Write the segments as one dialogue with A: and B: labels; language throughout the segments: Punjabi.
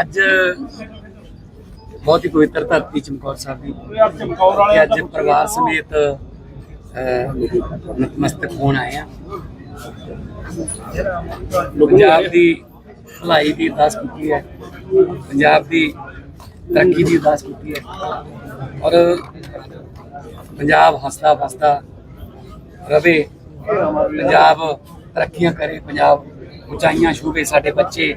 A: ਅੱਜ ਬਹੁਤ ਹੀ ਪਵਿੱਤਰ ਧਰਤੀ ਚਮਕੌਰ ਸਾਹਿਬ ਦੀ।
B: ਯਾਰ
A: ਅੱਜ ਪਰਿਵਾਰ ਸਮੇਤ ਨਤਮਸਤਕ ਹੋਣ ਆਏ ਆ। ਪੰਜਾਬ ਦੀ ਭਲਾਈ ਦੀ ਅਰਦਾਸ ਕੀਤੀ ਹੈ। ਪੰਜਾਬ ਦੀ ਤਰੱਕੀ ਦੀ ਅਰਦਾਸ ਕੀਤੀ ਹੈ। ਔਰ ਪੰਜਾਬ ਹੱਸਦਾ ਵਸਦਾ ਰਵੇ, ਪੰਜਾਬ ਤਰੱਕੀਆਂ ਕਰੇ, ਪੰਜਾਬ ਉਚਾਈਆਂ ਛੂਵੇ ਸਾਡੇ ਬੱਚੇ।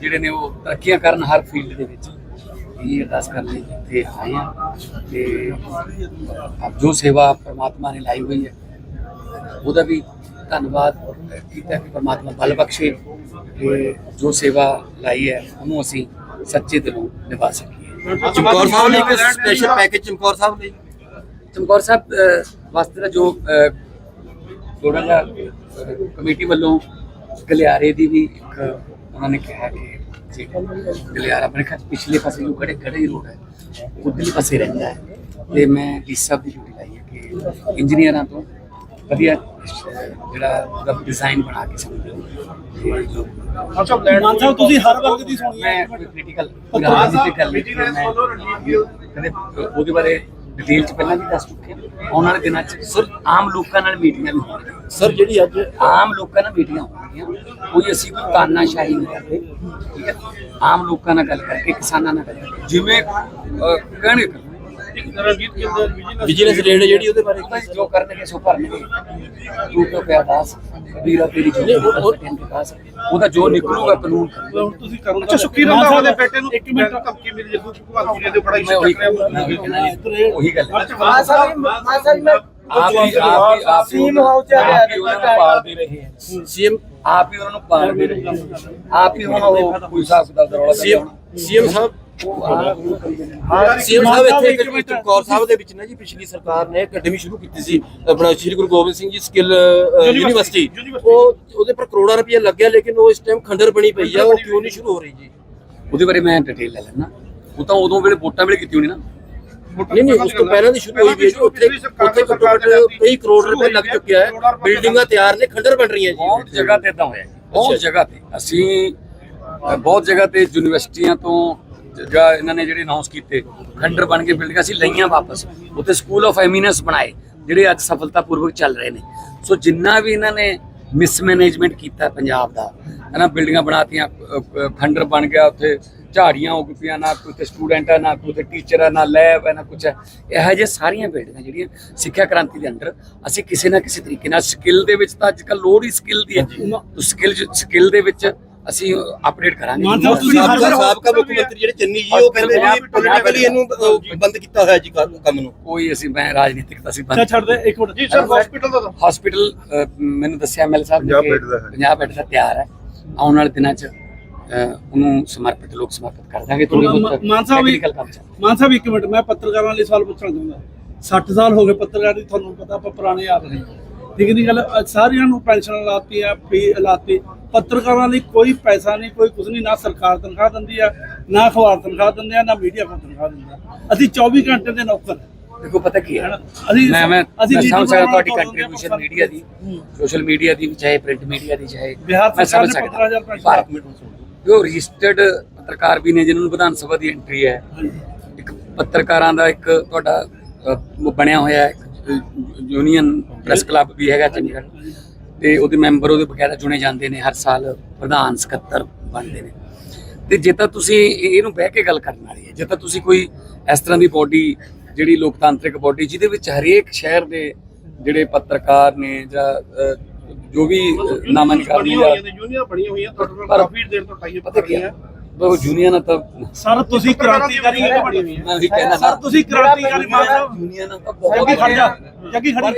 A: ਜਿਹੜੇ ਨੇ ਉਹ ਤਰੱਕੀਆਂ ਕਰਨ ਹਰ ਫੀਲਡ ਦੇ ਵਿੱਚ। ਇਹ ਅਰਦਾਸ ਲਈ ਇੱਥੇ ਆਏ ਆ ਤੇ ਆਪ ਜੋ ਸੇਵਾ ਪ੍ਰਮਾਤਮਾ ਨੇ ਲਾਈ ਹੋਈ ਹੈ ਉਹਦਾ ਵੀ ਧੰਨਵਾਦ ਕੀਤਾ ਕਿ ਪ੍ਰਮਾਤਮਾ ਬਲ ਬਖਸ਼ੇ ਕਿ ਜੋ ਸੇਵਾ ਲਾਈ ਹੈ ਉਹਨੂੰ ਅਸੀਂ ਸੱਚੇ ਦਿਲੋਂ ਨਿਭਾ ਸਕੀਏ।
C: ਚਮਕੌਰ ਸਾਹਿਬ ਲਈ ਇੱਕ ਸਪੈਸ਼ਲ ਪੈਕੇਜ ਚਮਕੌਰ ਸਾਹਿਬ ਲਈ?
A: ਚਮਕੌਰ ਸਾਹਿਬ ਵਾਸਤੇ ਦਾ ਜੋ ਥੋੜਾ ਜਿਹਾ ਕਮੇਟੀ ਵੱਲੋਂ ਗਲਿਆਰੇ ਦੀ ਵੀ ਇੱਕ ਉਹਨਾਂ ਨੇ ਕਿਹਾ ਕਿ ਜੇ ਗਲਿਆਰਾ ਆਪਣੇ ਖਿਆਲ 'ਚ ਪਿਛਲੇ ਪਾਸੇ ਜੋ ਖੜੇ ਖੜੇ ਰੋਡ ਹੈ ਉਧਰਲੇ ਪਾਸੇ ਰਹਿੰਦਾ ਹੈ। ਤੇ ਮੈਂ ਡੀ ਸਾਹਿਬ ਦੀ ਡਿਊਟੀ ਲਾਈ ਹੈ ਕਿ ਇੰਜੀਨੀਅਰਾਂ ਤੋਂ ਵਧੀਆ ਜਿਹੜਾ ਉਹਦਾ ਡਿਜ਼ਾਈਨ ਬਣਾ ਕੇ ਸਮਝੋ
B: ਅੱਛਾ ਮਾਨ ਸਾਹਿਬ ਤੁਸੀਂ ਹਰ ਵਕਤ ਦੀ ਸੁਣੀ
A: ਮੈਂ ਕ੍ਰਿਟੀਕਲ ਗੱਲ ਕੀਤੀ, ਮੈਂ ਕਦੇ ਉਹਦੇ ਬਾਰੇ ਡਿਟੇਲ ਚ ਪਹਿਲਾਂ ਵੀ ਦੱਸ ਚੁੱਕੇ। ਆਉਣ ਵਾਲੇ ਦਿਨਾਂ ਚ ਸਰ ਆਮ ਲੋਕਾਂ ਨਾਲ ਮੀਟਿੰਗਾਂ ਵੀ ਹੋਣਗੀਆਂ।
C: ਸਰ ਜਿਹੜੀ ਅੱਜ
A: ਆਮ ਲੋਕਾਂ ਨਾਲ ਮੀਟਿੰਗਾਂ ਹੋਣਗੀਆਂ। ਕੋਈ ਅਸੀਂ ਕੋਈ ਤਾਨਾਸ਼ਾਹੀ ਨਹੀਂ ਕਰਦੇ ਠੀਕ ਹੈ? ਆਮ ਲੋਕਾਂ ਨਾਲ ਗੱਲ ਕਰਕੇ ਕਿਸਾਨਾਂ ਨਾਲ ਗੱਲ ਕਰਕੇ। ਜਿਵੇਂ ਕਹਿਣਗੇ
B: ਵਿਜੀਲੈਂਸ
C: ਰੇਡ ਜਿਹੜੀ ਉਹਦੇ ਬਾਰੇ
A: ਜੋ ਕਰਨਗੇ ਸੋ ਭਰਨਗੇ। ਤੂੰ ਕਿਉਂ ਪਿਆ ਦਾਸ ਵੀਰਾ ਤੇਰੀ ਜੋ ਉਹਦਾ ਜੋ ਨਿਕਲੂਗਾ ਕਾਨੂੰਨ
B: ਹੁਣ ਤੁਸੀਂ ਕਰੋ ਅੱਛਾ ਸੁੱਕੀ ਰੰਧਾਵਾ ਦੇ ਬੇਟੇ ਨੂੰ ਇੱਕ ਮਿੰਟ। ਧਮਕੀ ਮਿਲੀ ਜਦੋਂ ਭਗਵੰਤ ਜੀ ਦੇ ਬੜਾ
A: ਮੈਂ ਉਹੀ ਮੈਂ ਉਹੀ ਕਹਿਣਾ ਜੀ, ਉਹੀ ਗੱਲ ਹੈ। ਆਪ ਹੀ ਆਪ ਹੀ ਆਪ ਹੀ
D: ਸੀਮ ਹਾਊਸ ਚ
A: ਉਹਨਾਂ ਨੂੰ ਪਾਲਦੇ ਰਹੇ ਹੈ।
C: ਸੀਐਮ
A: ਆਪ ਹੀ ਉਹਨਾਂ ਨੂੰ ਪਾਲਦੇ ਰਹੇ। ਆਪ ਹੀ ਉਹਨਾਂ ਉਹ ਕੋਈ ਕਿਤਾਬ ਦਾ ਰੌਲਾ
C: ਸੀਐਮ ਸੀਐਮ ਸਾਹਿਬ ਸੀਐਮ ਸਾਹਿਬ ਇੱਥੇ ਇੱਕ ਚਮਕੌਰ ਸਾਹਿਬ ਦੇ ਵਿੱਚ ਨਾ ਜੀ ਪਿਛਲੀ ਸਰਕਾਰ ਨੇ ਅਕੈਡਮੀ ਸ਼ੁਰੂ ਕੀਤੀ ਸੀ ਆਪਣਾ ਸ਼੍ਰੀ ਗੁਰੂ ਗੋਬਿੰਦ ਸਿੰਘ ਜੀ ਸਕਿੱਲ ਯੂਨੀਵਰਸਿਟੀ। ਉਹ ਉਹਦੇ ਪਰ ਕਰੋੜਾਂ ਰੁਪਏ ਲੱਗਿਆ ਲੇਕਿਨ ਉਹ ਇਸ ਟਾਈਮ ਖੰਡਰ ਬਣੀ ਪਈ ਆ ਉਹ ਕਿਉਂ ਨਹੀਂ ਸ਼ੁਰੂ ਹੋ ਰਹੀ ਜੀ?
A: ਉਹਦੇ ਬਾਰੇ ਮੈਂ ਡਿਟੇਲ ਲੈ ਲੈਣਾ ਉਹ ਤਾਂ ਉਦੋਂ ਵੇਲੇ ਵੋਟਾਂ ਵੇਲੇ ਕੀਤੀ ਹੋਣੀ ਨਾ।
C: ਨਹੀਂ ਨਹੀਂ ਉਸ ਤੋਂ ਪਹਿਲਾਂ ਦੀ ਸ਼ੁਰੂ ਹੋਈ ਵੀ ਹੈ ਜੀ ਉੱਥੇ ਉੱਥੇ ਘੱਟੋ ਘੱਟ ਕਈ ਕਰੋੜ ਰੁਪਏ ਲੱਗ ਚੁੱਕਿਆ ਹੈ। ਬਿਲਡਿੰਗਾਂ ਤਿਆਰ ਨੇ ਖੰਡਰ ਬਣ ਰਹੀਆਂ
A: ਬਹੁਤ
C: ਜੀ
A: ਜਗ੍ਹਾ ਤੇ ਇਦਾਂ ਹੋਇਆ ਬਹੁਤ ਜਗ੍ਹਾ ਤੇ। ਅਸੀਂ ਬਹੁਤ ਜਗ੍ਹਾ ਤੇ ਯੂਨੀਵਰਸਿਟੀਆਂ ਤੋਂ ਜ- ਇਹਨਾਂ ਨੇ ਜਿਹੜੇ ਅਨਾਉਂਸ ਕੀਤੇ ਖੰਡਰ ਬਣ ਕੇ ਬਿਲਡਿੰਗਾਂ ਅਸੀਂ ਲਈਆਂ ਵਾਪਸ। ਉੱਥੇ ਸਕੂਲ ਆਫ ਐਮੀਨੈਂਸ ਬਣਾਏ ਜਿਹੜੇ ਅੱਜ ਸਫਲਤਾਪੂਰਵਕ ਚੱਲ ਰਹੇ ਨੇ। ਸੋ ਜਿੰਨਾ ਵੀ ਇਹਨਾਂ ਨੇ ਮਿਸਮੈਨੇਜਮੈਂਟ ਕੀਤਾ ਪੰਜਾਬ ਦਾ ਹਨਾ ਬਿਲਡਿੰਗਾਂ ਬਣਾਤੀਆਂ ਖੰਡਰ ਬਣ ਗਿਆ ਉੱਥੇ ਝਾੜੀਆਂ ਉੱਗ ਪਈਆਂ ਨਾ ਕੋਈ ਤੇ ਸਟੂਡੈਂਟ ਹੈ ਨਾ ਕੋਈ ਤੇ ਟੀਚਰ ਹੈ ਨਾ ਲੈਬ ਹੈ ਨਾ ਕੁਝ ਹੈ ਇਹੋ ਜਿਹੇ ਸਾਰੀਆਂ ਬਿਲਡਿੰਗਾਂ ਜਿਹੜੀਆਂ ਸਿੱਖਿਆ ਕ੍ਰਾਂਤੀ ਦੇ ਅੰਡਰ ਅਸੀਂ ਕਿਸੇ ਨਾ ਕਿਸੇ ਤਰੀਕੇ ਨਾਲ ਸਕਿੱਲ ਦੇ ਵਿੱਚ ਤਾਂ ਅੱਜ ਕੱਲ ਲੋੜ ਹੀ ਸਕਿੱਲ ਦੀ ਹੈ। ਸਕਿੱਲ ਸਕਿੱਲ ਦੇ ਵਿੱਚ ਅਸੀਂ ਅਪਡੇਟ ਕਰਾਂਗੇ।
B: ਮਾਨ ਸਾਹਿਬ ਤੁਸੀਂ ਹਰ
C: ਸਾਬਕਾ
B: ਵਾਰ
C: ਸਾਬਕਾ ਮੁੱਖ ਮੰਤਰੀ ਜਿਹੜੇ ਚੰਨੀ ਜੀ ਉਹ ਕਹਿੰਦੇ ਵੀ ਪੋਲੀਟੀਕਲੀ ਇਹਨੂੰ ਬੰਦ ਕੀਤਾ ਹੋਇਆ ਜੀ ਕੰਮ ਨੂੰ।
A: ਕੋਈ ਅਸੀਂ ਮੈਂ ਰਾਜਨੀਤਿਕ ਤਾਂ ਅਸੀਂ
B: ਅੱਛਾ ਛੱਡ ਦੇ ਇੱਕ ਮਿੰਟ। ਜੀ ਸਰ ਹਸਪੀਟਲ ਦਾ
A: ਹਸਪੀਟਲ ਮੈਨੂੰ ਦੱਸਿਆ ਐਮਐਲ ਸਾਹਿਬ ਨੇ
E: 50
A: ਕਿ
E: ਬੈੱਡ ਦਾ ਹੈ।
A: 50 ਬੈੱਡ ਦਾ ਤਿਆਰ ਹੈ। ਆਉਣ ਵਾਲੇ ਦਿਨਾਂ 'ਚ ਉਹਨੂੰ ਸਮਰਪਿਤ ਲੋਕ ਸਮਰਪਿਤ ਕਰ ਦਾਂਗੇ ਥੋੜੀ ਬਹੁਤ
B: ਮਾਨ ਸਾਹਿਬ ਮਾਨ ਸਾਹਿਬ ਇੱਕ ਮਿੰਟ ਮੈਂ ਪੱਤਰਕਾਰਾਂ ਲਈ ਸਵਾਲ ਪੁੱਛਣਾ ਚਾਹੁੰਦਾ। 60 ਸਾਲ ਹੋ ਗਏ ਪੱਤਰਕਾਰ ਦੀ ਤੁਹਾਨੂੰ ਪਤਾ ਆਪਾਂ ਪੁਰਾਣੇ ਰਹੇ ਹਾਂ। ਠੀਕ ਨਹੀਂ ਗੱਲ ਸਾਰਿਆਂ ਨੂੰ ਪੈਨਸ਼ਨ ਲਾਤੀ ਆ ਫੀ ਲਾਤੀ। ਪੱਤਰਕਾਰਾਂ ਲਈ ਕੋਈ ਪੈਸਾ ਨਹੀਂ ਕੋਈ ਕੁਝ ਨਹੀਂ ਨਾ ਸਰਕਾਰ ਤਨਖਾਹ ਦਿੰਦੀ ਆ ਨਾ ਅਖਬਾਰ ਤਨਖਾਹ ਦਿੰਦੇ ਆ ਨਾ ਮੀਡੀਆ ਕੋ ਤਨਖਾਹ ਦਿੰਦਾ ਅਸੀਂ 24 ਘੰਟੇ ਦੇ ਨੌਕਰ। ਹਾਂ।
A: ਦੇਖੋ ਪਤਾ ਕੀ ਹੈ?
B: ਅਸੀਂ-
A: ਮੈਂ ਮੈਂ
B: ਅਸੀਂ
A: ਸਮਝ ਸਕਦਾ ਤੁਹਾਡੀ ਕੰਟਰੀਬਿਊਸ਼ਨ ਮੀਡੀਆ ਦੀ ਸੋਸ਼ਲ ਮੀਡੀਆ ਦੀ ਚਾਹੇ ਪ੍ਰਿੰਟ ਮੀਡੀਆ ਦੀ ਚਾਹੇ ਮੈਂ
B: ਸਰਕਾਰ
A: ਸਮਝ
B: ਨੇ 15,000
A: ਸਕਦਾ ਪਰ ਜੋ ਰਜਿਸਟਰਡ ਪੱਤਰਕਾਰ ਵੀ ਨੇ ਜਿਨ੍ਹਾਂ ਨੂੰ ਵਿਧਾਨ ਸਭਾ ਦੀ ਐਂਟਰੀ ਹੈ। ਇੱਕ ਪੱਤਰਕਾਰਾਂ ਦਾ ਇੱਕ ਤੁਹਾਡਾ ਬਣਿਆ ਹੋਇਆ ਹੈ ਯੂਨੀਅਨ ਪ੍ਰੈਸ ਕਲੱਬ ਵੀ ਹੈਗਾ ਚੰਡੀਗੜ੍ਹ। ਤੇ ਉਹਦੇ ਮੈਂਬਰ ਉਹਦੇ ਬਕਾਇਦਾ ਚੁਣੇ ਜਾਂਦੇ ਨੇ ਹਰ ਸਾਲ ਪ੍ਰਧਾਨ ਸਕੱਤਰ ਬਣਦੇ ਨੇ। ਤੇ ਜੇ ਤਾਂ ਤੁਸੀਂ ਇਹ- ਇਹਨੂੰ ਬਹਿ ਕੇ ਗੱਲ ਕਰਨ ਵਾਲੀ ਹੈ ਜੇ ਤਾਂ ਤੁਸੀਂ ਕੋਈ ਇਸ ਤਰ੍ਹਾਂ ਦੀ ਬੋਡੀ ਜਿਹੜੀ ਲੋਕਤਾਂਤਰਿਕ ਬੋਡੀ ਜਿਹਦੇ ਵਿੱਚ ਹਰੇਕ ਸ਼ਹਿਰ ਦੇ ਜਿਹੜੇ ਪੱਤਰਕਾਰ ਨੇ ਜਾਂ ਜੋ ਵੀ ਨਾਮਾਂ ਨਿਕਾਲਣੀ ਜਾਂ
B: ਯੂਨੀਅਨ ਬਣੀਆਂ ਹੋਈਆਂ ਤੁਹਾਡੇ ਨਾਲ ਕਾਫੀ ਦੇਰ ਤੋਂ ਟਾਈਪ
A: ਪਤਾ ਕੀ ਹੈ ਉਹ ਯੂਨੀਅਨ ਤਾਂ
B: ਸਰ ਤੁਸੀਂ ਕ੍ਰਾਂਤੀਕਾਰੀ ਬਣੀ ਹੋਈ
A: ਮੈਂ ਉਹੀ ਕਹਿਣਾ
B: ਸਰ। ਤੁਸੀਂ ਕ੍ਰਾਂਤੀਕਾਰੀ ਮਾਨ ਸਾਹਿਬ
A: ਯੂਨੀਅਨ ਤਾਂ ਬਹੁਤ
B: ਜੱਗੀ ਖੜ ਜਾ ਜੱਗੀ ਖੜ।